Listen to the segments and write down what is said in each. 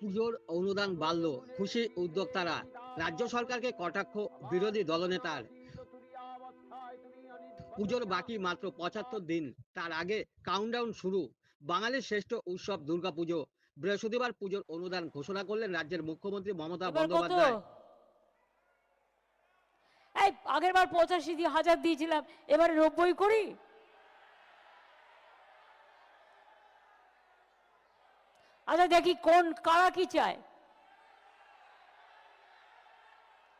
পুজোর অনুদান বাড়ল খুশি উদ্যোক্তারা। রাজ্য সরকারকে কটাক্ষ বিরোধী দলনেতার। পুজোর বাকি মাত্র পঁচাত্তর দিন তার আগে কাউন্টডাউন শুরু। বাঙালির শ্রেষ্ঠ উৎসব দুর্গাপুজো। বৃহস্পতিবার পুজোর অনুদান ঘোষণা করলেন রাজ্যের মুখ্যমন্ত্রী মমতা বন্দ্যোপাধ্যায়। এই আগের বার পঁচাশি হাজার দিয়েছিলাম এবারে নব্বই করি? আচ্ছা দেখি কোন, কারা কি চায়?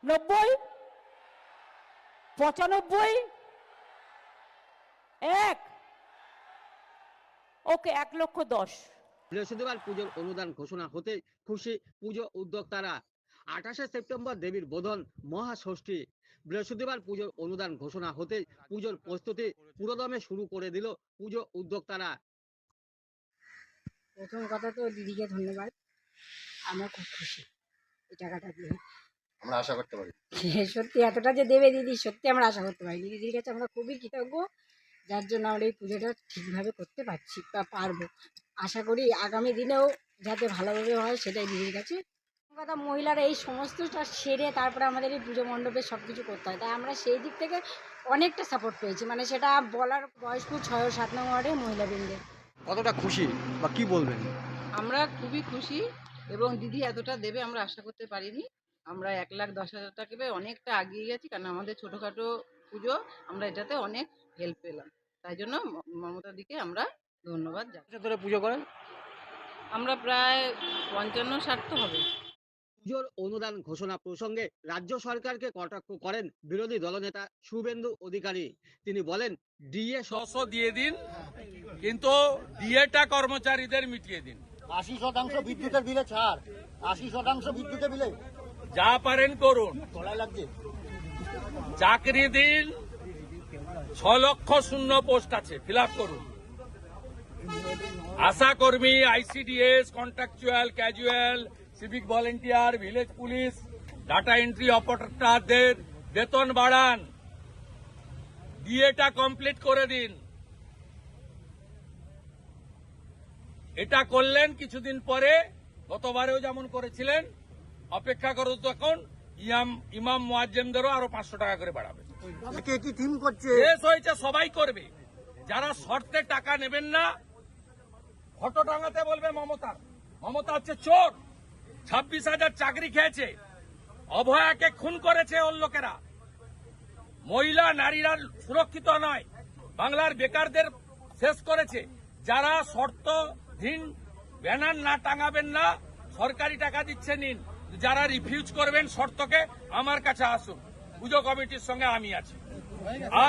নব্বই? পঁচানব্বই? এক? ওকে, এক লক্ষ দশ। বৃহস্পতিবার পুজোর অনুদান ঘোষণা হতে খুশি পুজো উদ্যোক্তারা। আঠাশে সেপ্টেম্বর দেবীর বোধন মহাষষ্ঠী। বৃহস্পতিবার পুজোর অনুদান ঘোষণা হতে পুজোর প্রস্তুতি পুরোদমে শুরু করে দিল পুজো উদ্যোক্তারা। প্রথম কথা তো দিদিকে ধন্যবাদ। আমরা খুব খুশি এই টাকাটা দিয়ে। আমরা আশা করতে পারি। সত্যি এতটা যে দেবে দিদি সত্যি আমরা আশা করতে পারি। দিদির কাছে আমরা খুবই কৃতজ্ঞ যার জন্য আমরা এই পুজোটা ঠিকভাবে করতে পারছি বা পারব। আশা করি আগামী দিনেও যাতে ভালোভাবে হয় সেটাই দিদির কাছে। কথা মহিলারা এই সমস্তটা সেরে তারপরে আমাদের এই পুজো মণ্ডপে সব কিছু করতে হয়। তাই আমরা সেই দিক থেকে অনেকটা সাপোর্ট পেয়েছি। মানে সেটা বলার বয়স্ক ছয় সাত নম্বর ওয়ার্ডের মহিলাবৃন্দের কতটা খুশি বা কি বলবেন? আমরা খুবই খুশি এবং দিদি এতটা দেবে আমরা আশা করতে পারিনি। আমরা এক লাখ দশ হাজার টাকা পেয়ে অনেকটা এগিয়ে গেছি কারণ আমাদের ছোটোখাটো পুজো আমরা এটাতে অনেক হেল্প পেলাম। তাই জন্য মমতা দিকে আমরা ধন্যবাদ জানাই। ধরে পুজো করেন? আমরা প্রায় পঞ্চান্ন ষাট তো হবে পুজোর অনুদান ঘোষণা প্রসঙ্গে রাজ্য সরকারকে কটাক্ষ করেন বিরোধী দলনেতা শুভেন্দু অধিকারী। তিনি বলেন ডিএ ছশো দিয়ে দিন কিন্তু ডিএটা কর্মচারীদের মিটিয়ে দিন। আশি শতাংশ বিদ্যুতের বিলে ছাড় আশি শতাংশ বিদ্যুতের বিলে। যা পারেন করুন। চাকরি দিন ছ লক্ষ শূন্য পোস্ট আছে ফিল করুন। আশা কর্মী ICDS contractual casual civic volunteer village police data entry অপারেটরদের বেতন বাড়ান। ডিএটা কমপ্লিট করে দিন। এটা করলেন কিছুদিন পরে গতবারেও যেমন করেছিলেন অপেক্ষা করো তখন ইয়াম ইমাম মোয়াজ্জেমদেরও আরও পাঁচশো টাকা করে বাড়াবে। কে কি থিম করছে। শেষ হয়েছে সবাই করবে। যারা শর্তে টাকা নেবেন না ফটো টাঙাতে বলবে মমতা মমতা হচ্ছে চোর। ছাব্বিশ হাজার চাকরি খেয়েছে। অভয়াকে খুন করেছে ওর লোকেরা। মহিলা, নারীরা সুরক্ষিত নয়। বাংলার বেকারদের শেষ করেছে। যারা শর্তহীন ব্যানার না টাঙাবেন না, সরকারি টাকা দিচ্ছে নিন। যারা রিফিউজ করবেন শর্তকে, আমার কাছে আসুন। পুজো কমিটির সঙ্গে আমি আছি। আর